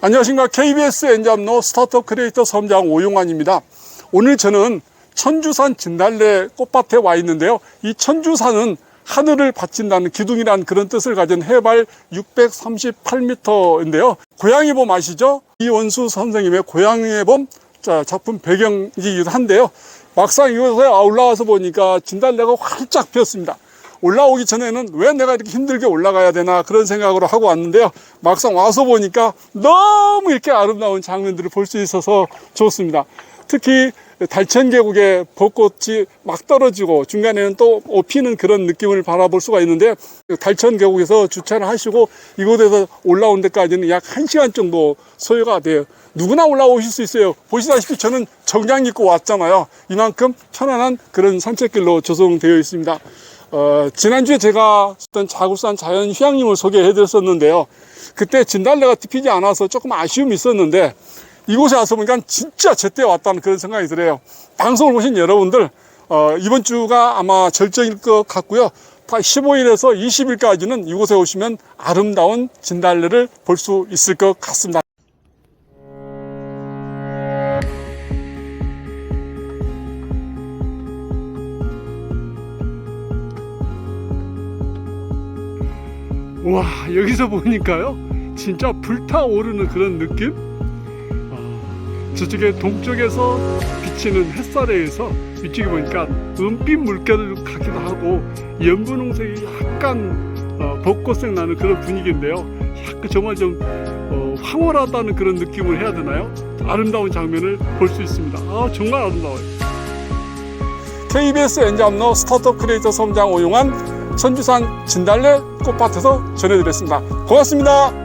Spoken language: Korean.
안녕하십니까. KBS 엔잡노 스타트업 크리에이터 섬장 오용환입니다. 오늘 저는 천주산 진달래 꽃밭에 와 있는데요. 이 천주산은 하늘을 받친다는 기둥이라는 그런 뜻을 가진 해발 638m인데요. 고양이 봄 아시죠? 이원수 선생님의 고양이의 봄 자, 작품 배경이기도 한데요. 막상 이곳에 올라와서 보니까 진달래가 활짝 피었습니다. 올라오기 전에는 왜 내가 이렇게 힘들게 올라가야 되나 그런 생각으로 하고 왔는데요. 막상 와서 보니까 너무 이렇게 아름다운 장면들을 볼 수 있어서 좋습니다. 특히 달천 계곡에 벚꽃이 막 떨어지고 중간에는 또 피는 그런 느낌을 바라볼 수가 있는데 달천 계곡에서 주차를 하시고 이곳에서 올라온 데까지는 약 1시간 정도 소요가 돼요. 누구나 올라오실 수 있어요. 보시다시피 저는 정장 입고 왔잖아요. 이만큼 편안한 그런 산책길로 조성되어 있습니다. 어, 지난주에 제가 어떤 자굴산 자연 휴양림을 소개해 드렸었는데요. 그때 진달래가 피지 않아서 조금 아쉬움이 있었는데 이곳에 와서 보니까 진짜 제때 왔다는 그런 생각이 들어요. 방송을 보신 여러분들, 어, 이번 주가 아마 절정일 것 같고요. 15일에서 20일까지는 이곳에 오시면 아름다운 진달래를 볼 수 있을 것 같습니다. 와 여기서 보니까요 진짜 불타오르는 그런 느낌? 아, 저쪽에 동쪽에서 비치는 햇살에 의해서 이쪽에 보니까 은빛 물결 같기도 하고 연분홍색이 약간 어, 벚꽃색 나는 그런 분위기인데요. 약간 정말 좀 어, 황홀하다는 그런 느낌을 해야 되나요? 아름다운 장면을 볼 수 있습니다. 아 정말 아름다워요. KBS 엔잡너 스타트업 크리에이터 섬장 오용한 천주산 진달래 꽃밭에서 전해드렸습니다. 고맙습니다.